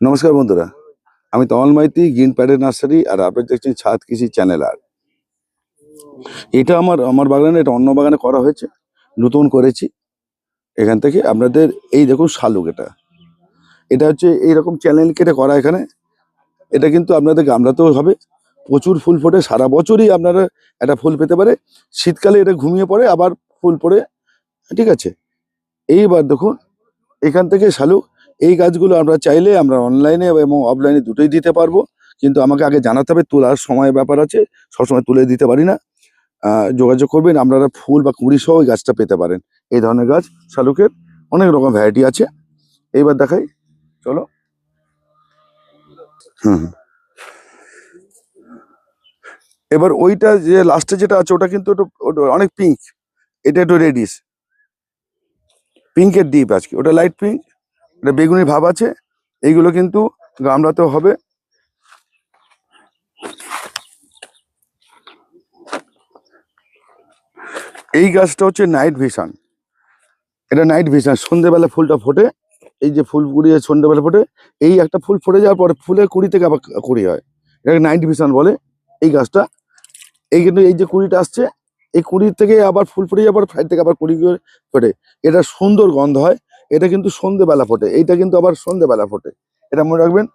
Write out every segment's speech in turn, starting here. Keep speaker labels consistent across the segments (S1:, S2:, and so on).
S1: নমস্কার বন্ধুরা, আমি তমাল মাইতি, গ্রিন প্যাডের নার্সারি আর আপনার দেখছেন ছাদ কৃষি চ্যানেল আর। এটা আমার আমার বাগানে, এটা অন্য বাগানে করা হয়েছে, নতুন করেছি। এখান থেকে আপনাদের, এই দেখুন শালুক এটা। এটা হচ্ছে এইরকম চ্যানেল কেটে করা এখানে। এটা কিন্তু আপনাদের গামলাতেও হবে। প্রচুর ফুল ফোটে, সারা বছরই আপনারা একটা ফুল পেতে পারে। শীতকালে এটা ঘুমিয়ে পড়ে, আবার ফুল পড়ে, ঠিক আছে। এইবার দেখুন, এখান থেকে শালুক এই গাছগুলো আমরা চাইলে আমরা অনলাইনে এবং অফলাইনে দুটোই দিতে পারব। কিন্তু আমাকে আগে জানাতে হবে, তোলার সময় ব্যাপার আছে, সবসময় তুলে দিতে পারি না। যোগাযোগ করবেন, আপনারা ফুল বা কুড়ি সহ গাছটা পেতে পারেন। এই ধরনের গাছ, শালুকের অনেক রকম ভ্যারাইটি আছে। এইবার দেখাই, চলো। হুম। এবার ওইটা যে লাস্টে যেটা আছে, ওটা কিন্তু অনেক পিঙ্ক এটা একটু রেডিস পিঙ্কের ডিপ আজকে, ওটা লাইট পিঙ্ক এটা বেগুনি ভাব আছে, এইগুলো কিন্তু গামলাতেও হবে। এই গাছটা হচ্ছে নাইট ভিশন। এটা নাইট ভিশন সন্ধ্যেবেলা ফুলটা ফোটে, এই যে ফুল কুড়ি সন্ধ্যেবেলা ফোটে, এই একটা ফুল ফুটে যাওয়ার পরে ফুলের কুড়ি থেকে আবার কুড়ি হয়। এটাকে নাইট ভিশন বলে এই গাছটা। এই কিন্তু এই যে কুড়িটা আসছে, এই কুড়ির থেকে আবার ফুল ফুটে যাওয়ার পর সাইড থেকে আবার কুড়ি ফোটে। এটা সুন্দর গন্ধ হয় এটা কিন্তু সন্ধেবেলা ফোটে, এইটা কিন্তু আবার সন্ধেবেলা ফোটে। এটা মনে রাখবেন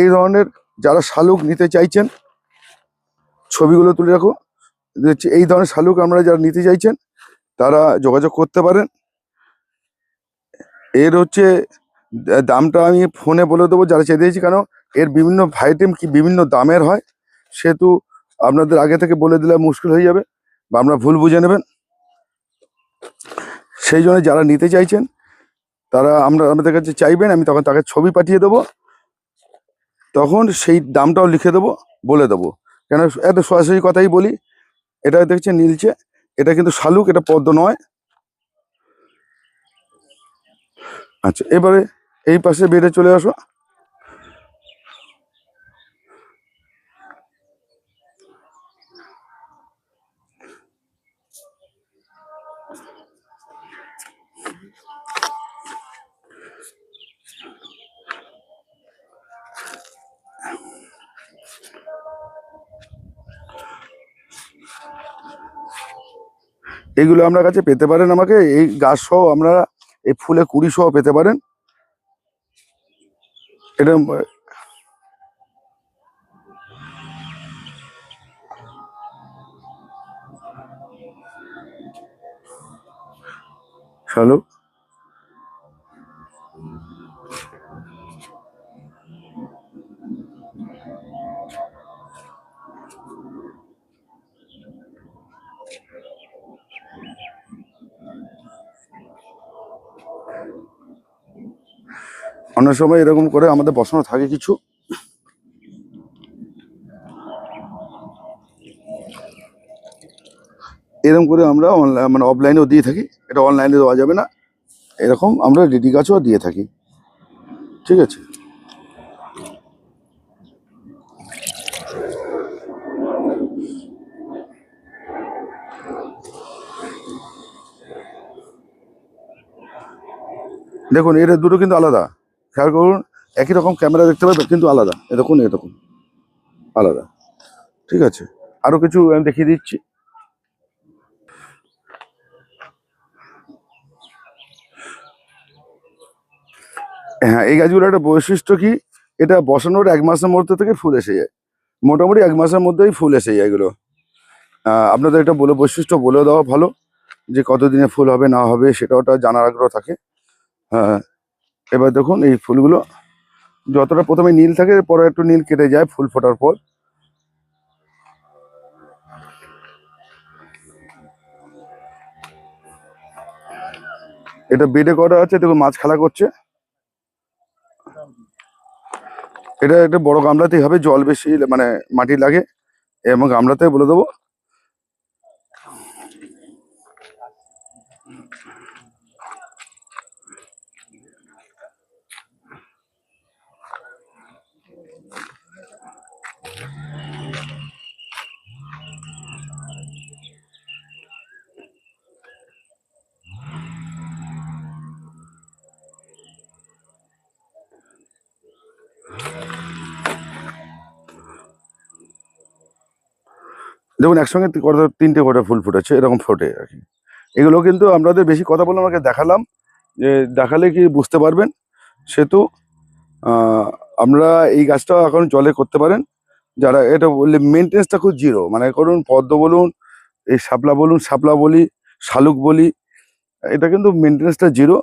S1: এই ধরনের যারা শালুক নিতে চাইছেন, ছবিগুলো তুলে রাখো। এই ধরনের শালুক আমরা যারা নিতে চাইছেন, তারা যোগাযোগ করতে পারেন। এর হচ্ছে দামটা আমি ফোনে বলে দেবো, যারা চেয়ে দিয়েছি কেন এর বিভিন্ন আইটেম কি বিভিন্ন দামের হয়, সেহেতু আপনাদের আগে থেকে বলে দিলে মুশকিল হয়ে যাবে বা আমরা ভুল বুঝে নেবেন। সেই জন্য যারা নিতে চাইছেন তারা আমরা, আমাদের কাছে চাইবেন, আমি তখন তাকে ছবি পাঠিয়ে দেবো। তখন সেই দামটাও লিখে দেবো, বলে দেবো। কেন, এত সরাসরি কথাই বলি। এটা দেখছে নীলচে, এটা কিন্তু শালুক, এটা পদ্ম নয়। আচ্ছা এবারে এই পাশে বেডে চলে আসো। এগুলো আপনার কাছে পেতে পারেন আমাকে। এই গাছ সহ আমরা এই ফুলে কুড়ি সহ পেতে পারেন। এটা শালুক অনেক সময় এরকম করে আমাদের বসানো থাকে কিছু। এরকম করে আমরা অনলাইন মানে অফলাইনেও দিয়ে থাকি। এটা অনলাইনে দেওয়া যাবে না। এরকম আমরা রেডি গাছও দিয়ে থাকি। ঠিক আছে? দেখুন এটা দুটো কিন্তু আলাদা। খেয়াল করুন, একই রকম ক্যামেরা দেখতে পাবেন কিন্তু আলাদা। এরকম এরকম। আলাদা। ঠিক আছে? আরও কিছু আমি দেখিয়ে দিচ্ছি। হ্যাঁ এই গাছগুলোর একটা বৈশিষ্ট্য কি? এটা বসানোর এক মাসের মধ্যে থেকে ফুল এসে যায়। মোটামুটি এক মাসের মধ্যেই ফুল এসে যায় এগুলো। আপনাদের এটা বলে বৈশিষ্ট্য বলে দেওয়া ভালো, যে কতদিনে ফুল হবে, না হবে সেটা ওটা জানার আগ্রহ থাকে। হ্যাঁ। এবার দেখুন এই ফুলগুলো যতটা প্রথমে নীল থাকে পরে একটু নীল কেটে যায় ফুল ফোটার পর। এটা বেডে করা আছে, দেখুন মাছ খেলা করছে। এটা একটা বড় গামলাতেই হবে, জল বেশি মানে মাটি লাগে এবং গামলাতে বলে দেবো। দেখুন, একসঙ্গে কত তিনটে কটা ফুল ফুটেছে, এরকম ফোটে আর কি। এগুলো কিন্তু আপনাদের বেশি কথা বলে আমাকে দেখালাম, যে দেখালে কি বুঝতে পারবেন। সেহেতু আমরা এই গাছটা এখন জলে করতে পারেন। যারা, এটা বললে মেনটেন্সটা খুব জিরো। মানে করুন, পদ্ম বলুন, এই শাপলা বলুন, শাপলা বলি, শালুক বলি, এটা কিন্তু মেনটেন্সটা জিরো।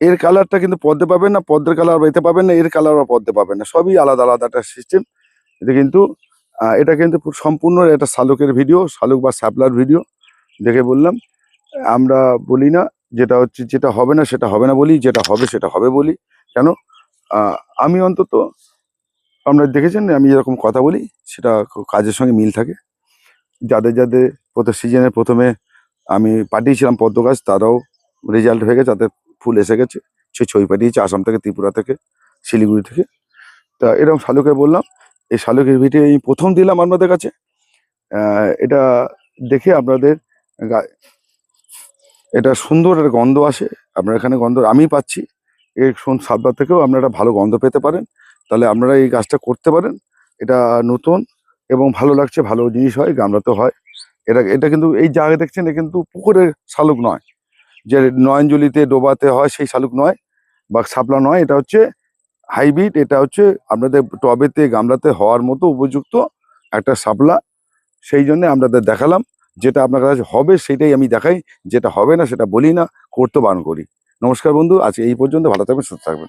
S1: এর কালারটা কিন্তু পদ্মে পাবেন না, পদ্মের কালার এতে পাবেন না, এর কালার পদ্মে পাবেন না। সবই আলাদা আলাদা একটা সিস্টেম। এটা কিন্তু এটা কিন্তু সম্পূর্ণ এটা শালুকের ভিডিও শালুক বা শাপলার ভিডিও দেখে বললাম। আমরা বলি না যেটা হচ্ছে, যেটা হবে না সেটা হবে না বলি, যেটা হবে সেটা হবে বলি। কেন? আমি অন্তত, আপনারা দেখেছেন, আমি যেরকম কথা বলি, সেটা কাজের সঙ্গে মিল থাকে। যাদের যাদের প্রথম সিজনের প্রথমে আমি পাঠিয়েছিলাম পদ্ম গাছ, তারাও রেজাল্ট হয়ে গেছে, তাদের ফুল এসে গেছে। সে ছবি পাঠিয়েছে আসাম থেকে, ত্রিপুরা থেকে, শিলিগুড়ি থেকে। তা এরকম শালুকে বললাম এই শালুকের ভিডিও এই প্রথম দিলাম আপনাদের কাছে। এটা দেখে আপনাদের এটা সুন্দর একটা গন্ধ আসে। আপনার এখানে গন্ধ আমি পাচ্ছি। এই সাবধার থেকেও আপনারা ভালো গন্ধ পেতে পারেন। তাহলে আপনারা এই গাছটা করতে পারেন। এটা নতুন এবং ভালো লাগছে, ভালো জিনিস হয়, গামলাতে হয়। এটা এটা কিন্তু এই জায়গায় দেখছেন এটা কিন্তু পুকুরের শালুক নয়। যে নয়নজলিতে ডোবাতে হয়, সেই শালুক নয় বা শাপলা নয়। এটা হচ্ছে হাইব্রিড, এটা হচ্ছে আপনাদের টবেতে, গামলাতে হওয়ার মতো উপযুক্ত একটা সাপলা। সেই জন্য আপনাদের দেখালাম, যেটা আপনার কাছে হবে সেটাই আমি দেখাই, যেটা হবে না সেটা বলি না, করতে বারণ করি। নমস্কার বন্ধু আজকে এই পর্যন্ত, ভালো থাকবেন, সুস্থ থাকবেন।